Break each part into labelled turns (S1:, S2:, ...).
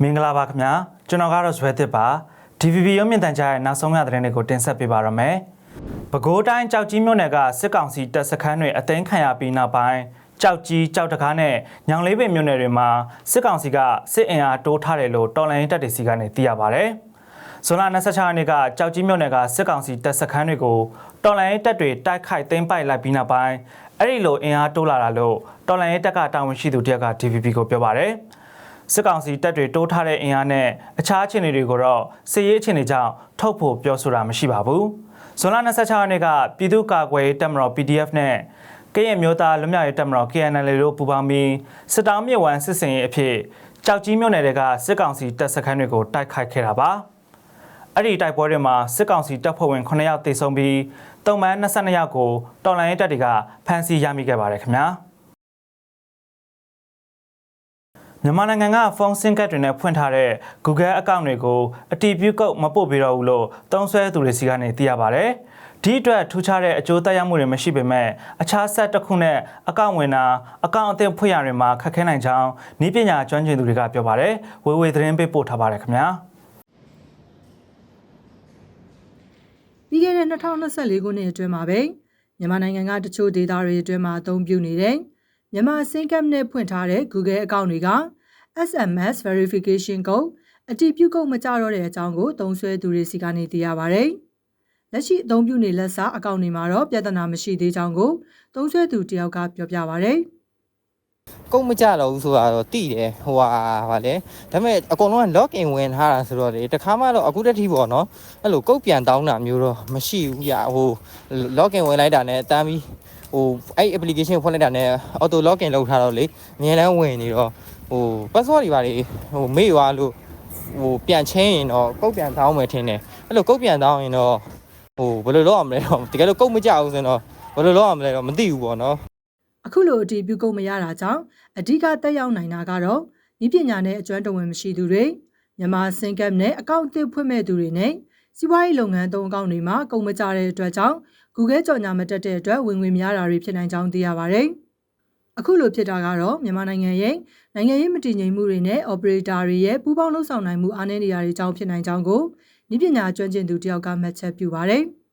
S1: မင်္ဂလာပါခင်ဗျာကျွန်တော်ကတော့ဇွဲသစ်ပါ DVB ရုပ်မြင်သံကြားရဲ့နောက်ဆုံးရသတင်းတွေကိုတင်ဆက်ပေးပါရမယ်ပဲခူးတိုင်းကြောက်ကြီးမြို့နယ်ကစစ်ကောင်စီတပ်စခန်းတွေအသိမ်းခံရပြီးနောက်ပိုင်းကြောက်ကြီးကြောက်တကားနဲ့ညောင်လေးပင်မြို့နယ်တွေမှာစစ်ကောင်စီကစစ်အင်အားတိုးထားတယ်လို့တော်လိုင်းတပ်တွေစီကနေသိရပါဗျ ဇွန်လ26ရက်နေ့ကကြောက်ကြီးမြို့နယ်ကစစ်ကောင်စီတပ်စခန်းတွေကိုတော်လိုင်းတပ်တွေတိုက်ခိုက်သိမ်းပိုက်လိုက်ပြီးနောက်ပိုင်းအဲ့ဒီလိုအင်အားတိုးလာတာလို့တော်လိုင်းတပ်ကတာဝန်ရှိသူတယောက်က DVB ကိုပြောပါတယ်စစ်ကောင်စီတပ်တွေတိုးထားတဲ့အင်အားနဲ့အခြားအခြေအနေတွေကိုတော့စစ်ရေးအခြေအနေကြောင့်ထုတ်ဖို့ပြောဆိုတာမရှိပါဘူး။ဇွန်လ26ရက်နေ့ကပြည်သူ့ကာကွယ်ရေးတပ်မတော် PDF နဲ့ကရင်မျိုးသားလွတ်မြောက်ရေးတပ်မတော် KNL တို့ပူးပေါင်းပြီးစစ်တောင်းမြစ်ဝမ်းစစ်စင်ရေးအဖြစ်ကြောက်ကြီးမြို့နယ်တွေကစစ်ကောင်စီတပ်စခန်းတွေကိုတိုက်ခိုက်ခဲ့တာပါ။ အဲ့ဒီတိုက်ပွဲတွေမှာစစ်ကောင်စီတပ်ဖွဲ့ဝင်9ယောက်သေဆုံးပြီးတုံ့ပန်း22ယောက်ကိုတော်လိုင်းရေးတပ်တွေကဖမ်းဆီးရမိခဲ့ပါတယ်ခင်ဗျာ။မြန်မာနိုင်ငံကဖုန်းဆင်းကတ်တွေနဲ့ဖွင့်ထားတဲ့ Google account တွေကိုအတီးပြုကုတ်မပို့ပေးတော့ဘူးလို့သုံးစွဲသူတွေစီကနေသိရပါဗျ။ဒီအတွက်ထူးခြားတဲ့အကျိုးသက်ရောက်မှုတွေမရှိပေမဲ့အခြားဆက်တစ်ခုနဲ့အကောင့်ဝင်တာအကောင့်အသစ်ဖွင့်ရတွေမှာခက်ခဲနိုင်ကြောင်းဤပညာကျွမ်းကျင်သူတွေကပြောပါတယ်။ဝေဝေသတင်းပေးပို့ထားပါတယ်ခင်ဗျာ။
S2: ပြီးခဲ့တဲ့2024ခုနှစ်အတွင်းမှာပဲမြန်မာနိုင်ငံကတချို့ဒေသတွေအတွင်းမှာအသုံးပြုနေတဲ့မြန်မာစင်ကပ်နဲ့ဖွင့်ထားတဲ့ Google အကောင့်တွေက SMS verification code အတည်ပြုကုန်မကြတော့တဲ့အကြောင်းကိုသုံးစွဲသူတွေစီကနေသိရပါဗျ။လက်ရှိအသုံးပြုနေလက်စားအကောင့်တွေမှာတော့ပြဿနာမရှိသေးကြောင်းကိုသုံးစွဲသူတယောက်ကပြောပြပါဗျ။
S3: ကုတ်မကြတော့ဘူးဆိုတာတော့တိတယ်ဟိုဟာဗာလေဒါပေမဲ့အကုန်လုံးက log in ဝင်ထားတာဆိုတော့လေတခါမှတော့အခုတည်းထိပေါ့နော်အဲ့လိုကုတ်ပြန်တောင်းတာမျိုးတော့မရှိဘူးပြဟို log in ဝင်လိုက်တာနဲ့တမ်းပြီးဟိုအဲ့ application ဖွင့်လိုက်တာနဲ့ auto log in လုပ်ထားတော့လေအမြဲတမ်းဝင်နေတော့ဟို password တွေပါလေဟိုမေ့သွားလို့ဟိုပြန်ချင်းရင်တော့ကုတ်ပြန်တောင်းမယ်ထင်တယ်အဲ့လိုကုတ်ပြန်တောင်းရင်တော့ဟိုဘယ်လိုလုပ်အောင်မလဲတော့တကယ်လို့ကုတ်မကြဘူးဆိုရင်တော့ဘယ်လိုလုပ်အောင်မလဲတော့မသိဘူးပေါ့နော်
S2: အခုလိုအတည်ပြုကုန်မရတာကြောင့်အဓိကတက်ရောက်နိုင်တာကတော့ဤပညာနဲ့အကျွမ်းတဝင်မရှိသူတွေမြန်မာစင်ကပ်နဲ့အကောင့်အသစ်ဖွင့်မဲ့သူတွေနဲ့စီးပွားရေးလုပ်ငန်းသုံးအကောင့်တွေမှာကုန်မကြတဲ့အတွက်ကြောင့် Google ကြော်ညာမတက်တဲ့အတွက်ဝင်ငွေများတာတွေဖြစ်နိုင်ကြောင်းသိရပါတယ်။အခုလိုဖြစ်တာကတော့မြန်မာနိုင်ငံရဲ့နိုင်ငံရေးမတည်ငြိမ်မှုတွေနဲ့ operator တွေရဲ့ပူးပေါင်းလှုပ်ဆောင်နိုင်မှုအားနည်းနေတာတွေကြောင့်ဖြစ်နိုင်ကြောင်းကိုဤပညာကျွမ်းကျင်သူတယောက်ကမှတ်ချက်ပြုပါတယ်။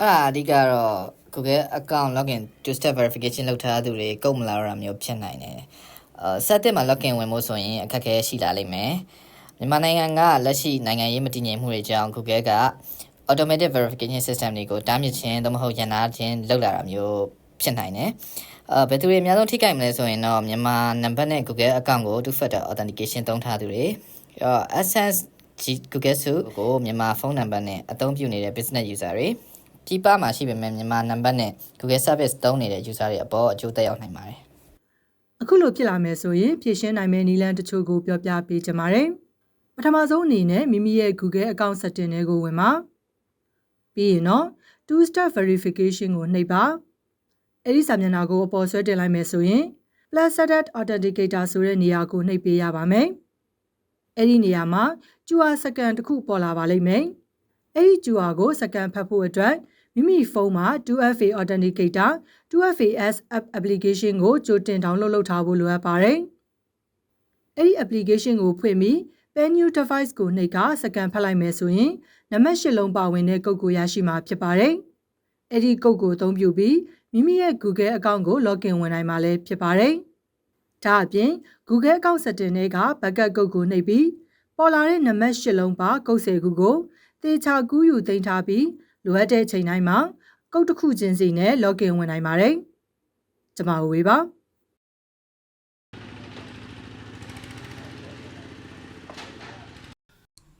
S4: အဲ့ဒါအဓိကတော့ Google account login two step verification လုပ်ထားသူတွေကုတ်မလာတော့တာမျိုးဖြစ်နိုင်တယ်။အဲဆက်တက်မှာ login ဝင်ဖို့ဆိုရင်အခက်အခဲရှိလာလိမ့်မယ်။မြန်မာနိုင်ငံကလက်ရှိနိုင်ငံရေးမတည်ငြိမ်မှုတွေကြောင့် Google က automatic verification system တွေကိုတားမြစ်ခြင်းသို့မဟုတ်ရန်နာခြင်းလုပ်လာတာမျိုးဖြစ်နိုင်တယ်။အဲဘယ်သူတွေအများဆုံးထိခိုက်မလဲဆိုရင်တော့မြန်မာနံပါတ်နဲ့ Google account ကို two factor authentication သုံးထားသူတွေအဲ access Google Suite ကိုမြန်မာဖုန်းနံပါတ်နဲ့အသုံးပြုနေတဲ့ business user တွေ ကြီးပါမှာရှိပေမဲ့မြန်မာနံပါတ်နဲ့ Google Service သုံးနေတဲ့ user တွေအပေါ်အကျိုးသက်ရောက်နိုင်ပါတယ်
S2: အခုလိုဖြစ်လာမယ်ဆိုရင်ဖြည့်ရှင်းနိုင်မယ့်နည်းလမ်းတချို့ကိုပြောပြပေးချင်ပါတယ်။ပထမဆုံးအနေနဲ့မိမိရဲ့ Google account setting တွေကိုဝင်ပါ။ပြီးရင်တော့ two step verification ကိုနှိပ်ပါ။အဲဒီစာမျက်နှာကိုအပေါ်ဆွဲတင်လိုက်မယ်ဆိုရင် plus set authenticator ဆိုတဲ့နေရာကိုနှိပ်ပေးရပါမယ်။အဲဒီနေရာမှာ QR စကန်တစ်ခုပေါ်လာပါလိမ့်မယ်။ အဲဒီ QR ကိုစကန်ဖတ်ဖို့အတွက်မိမိဖုန်းမှာ 2FA authenticator 2FAS app application ကိုကြိုတင် download လုပ်ထားဖို့လိုအပ်ပါတယ်။အဲ့ဒီ application ကိုဖွင့်ပြီး pen new device ကိုနှိပ်ကစကန်ဖတ်လိုက်မယ်ဆိုရင်နံပါတ်၈လုံးပါဝင်တဲ့ကုတ်ကိုရရှိမှာဖြစ်ပါတယ်။အဲ့ဒီကုတ်ကိုအသုံးပြုပြီးမိမိရဲ့ Google account ကို login ဝင်နိုင်မှာလည်းဖြစ်ပါတယ်။ဒါအပြင် Google account setting တွေက backup ကုတ်ကိုနှိပ်ပြီးပေါ်လာတဲ့နံပါတ်၈လုံးပါကုတ်ဆယ်ခုကို တေချာကူးယူသိမ်းထားပြီးလိုအပ်တဲ့ချိန်တိုင်းမှာကုတ်တစ်ခုချင်းစီနဲ့ login ဝင်နိုင်ပါတယ်။ကျွန်မဝေပါ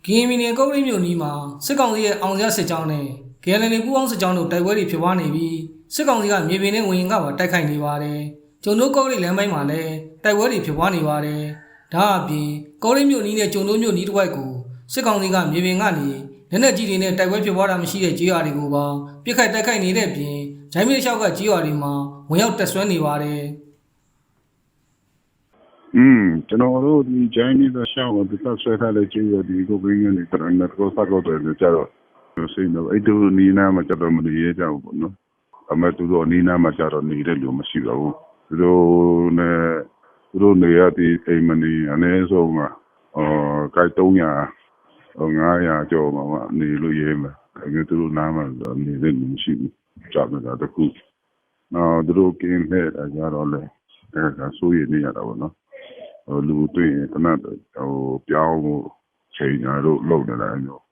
S5: ကရင်ပြည်နယ်ကုတ်လိမြို့နီးမှာစစ်ကောင်စီရဲ့အောင်စရစစ်ကြောင်းနဲ့ KLN ပူးပေါင်းစစ်ကြောင်းတို့တိုက်ပွဲတွေဖြစ်ပွားနေပြီးစစ်ကောင်စီကမြေပြင်နဲ့ဝင်ရင်ကပါတိုက်ခိုက်နေပါတယ်။ကျုံတို့ကုတ်လိလမ်းပိုင်းမှာလည်းတိုက်ပွဲတွေဖြစ်ပွားနေပါတယ်။ဒါအပြင်ကုတ်လိမြို့နီးနဲ့ကျုံတို့မြို့နီးတစ်ဝိုက်ကိုစစ်ကောင်စီကမြေပြင်ကနေ လက်နက်ကြီးတွေနဲ့တိုက်ပွဲဖြစ်ပွားတာမရှိတဲ့ကြေးရွာတွေကိုပါပြစ်ခတ်တိုက်ခိုက်နေတဲ့ပြင်ဂျိုင်းမီလျှောက်ကကြေးရွာတွေမှာဝင်ရောက်တက်ဆွဲနေပါတယ်။
S6: อืมကျွန်တော်တို့ဒီ Chinese ရှောင်းကိုပတ်ဆွဲထားတဲ့ကျေးရွာဒီကိုဘင်းနေတယ်နဲ့တော့စကောက်တယ်ကြတော့စိတ်တော့အဲ့တို့နီးနားမှာကြတော့မနေရကြဘူးပေါ့နော်အမေသူတို့နီးနားမှာကြတော့နေတဲ့လူမရှိတော့ဘူးသူတို့နဲ့သူတို့နေရတဲ့အိမ်မနေအနည်းဆုံးကအော်ကိုက်300 900ကျော်မှာမှနေလို့ရဲမယ်ဒါပေမဲ့သူတို့နားမှာနေတဲ့လူမရှိဘူးကြာနေတာတခုနော်သူတို့ကင်းနဲ့အကြတော့လေအဲဒါဆိုရနေရတာပေါ့နော်ဟိုလူတွေ့ရင်ခဏဟိုပြောင်းဖို့ချိန်ညာတို့လုပ်နေတာမျိုး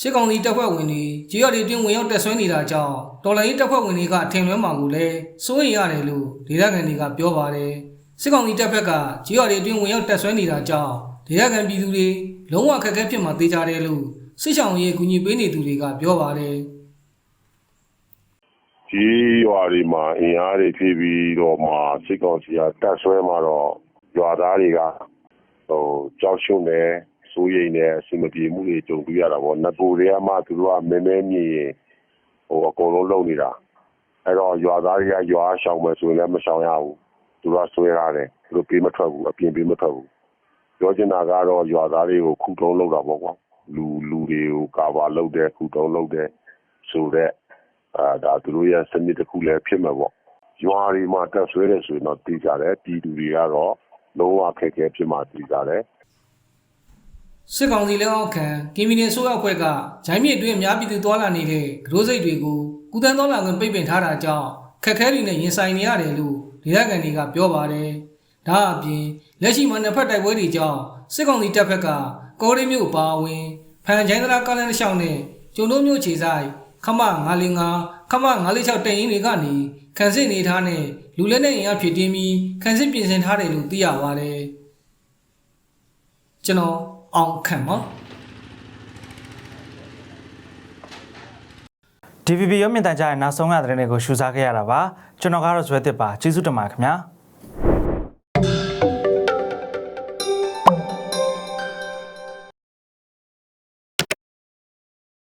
S5: စစ်ကောင်စီတပ်ဖွဲ့ဝင်တွေကြေးရွာတွေတွင်ဝင်ရောက်တက်ဆွဲနေတာကြောင့်တော်လိုင်းတပ်ဖွဲ့ဝင်တွေကထင်လွဲမှာကိုလည်းစိုးရိမ်ရတယ်လို့ဒေသခံတွေကပြောပါတယ်စစ်ကောင်စီတပ်ဖက်ကကြေးရွာတွေတွင်ဝင်ရောက်တက်ဆွဲနေတာကြောင့် ဒေသခံပြည်သူတွေလုံးဝခက်ခဲဖြစ်မှာသိကြတယ်လို့စစ်ဆောင်ရေးကူညီပေးနေသူတွေကပြောပါတယ်
S7: ကြီးရွာတွေမှာအင်အားတွေဖြည့်ပြီးတော့မှစိတ်ကောင်းစီကတက်ဆွဲမှာတော့ရွာသားတွေကဟိုကြောက်ရွံ့နေစိုးရိမ်နေအစီမပြေမှုတွေကြုံတွေ့ရတာပေါ့နဘူတွေကမှသူတို့ကမဲမဲမြင်ရင်ဟိုအကုန်လုံးလုံနေတာအဲ့တော့ရွာသားတွေကရွာရှောင်မယ်ဆိုရင်လည်းမရှောင်ရဘူးသူတို့ကဆွဲရတယ်သူတို့ပေးမထွက်ဘူးအပြင်ပေးမထွက်ဘူး ပြောချင်တာကတော့ရွာသားတွေကိုခုတုံးလောက်တာပေါ့ကွာလူလူတွေကိုကာဗာလောက်တဲ့ခုတုံးလောက်တဲ့ဆိုတဲ့အာဒါသူတို့ရဲ့စနစ်တစ်ခုလည်းဖြစ်မှာပေါ့ရွာတွေမှာတက်ဆွဲတယ်ဆိုရင်တော့တည်ကြတယ်ပြည်သူတွေကတော့လုံးဝခက်ခဲဖြစ်မှတည်ကြတယ်
S5: စစ်ကောင်စီလက်အောက်ခံကင်မီနယ်ဆိုးအဖွဲ့ကဂျိုင်းမြစ်အတွင်းအများပြည်သူသွားလာနေတဲ့ဂရိုးစိတ်တွေကိုကုသန်းသွားလာခွင့်ပိတ်ပင်ထားတာကြောင့်ခက်ခဲတွေနဲ့ရင်ဆိုင်နေရတယ်လို့ဒေသခံတွေကပြောပါတယ်။ ဒါအပြင်လက်ရှိမှာနှစ်ဖက်တိုက်ပွဲတွေကြောင့်စစ်ကောင်စီတပ်ဖက်ကကောရီမျိုးပါအဝင်ဖန်ချိုင်းသလားကားလန်တစ်လျှောက်နဲ့ကျုံတို့မျိုးခြေဆိုင်ခမ905ခမ946တရင်တွေကနေခန်းစစ်နေထားနဲ့လူလက်နဲ့အင်အားဖြစ်တင်းပြီးခန်းစစ်ပြင်ဆင်ထားတယ်လို့သိရပါတယ်။ကျွန်တော်အောင်ခန့်ပါ
S1: DVB ရုပ်မြင်သံကြားရဲ့နောက်ဆုံးရတဲ့တဲ့တွေကိုရှုစားခဲ့ရတာပါကျွန်တော်ကတော့ဇွဲတစ်ပါကျေးဇူးတင်ပါတယ်ခင်ဗျာ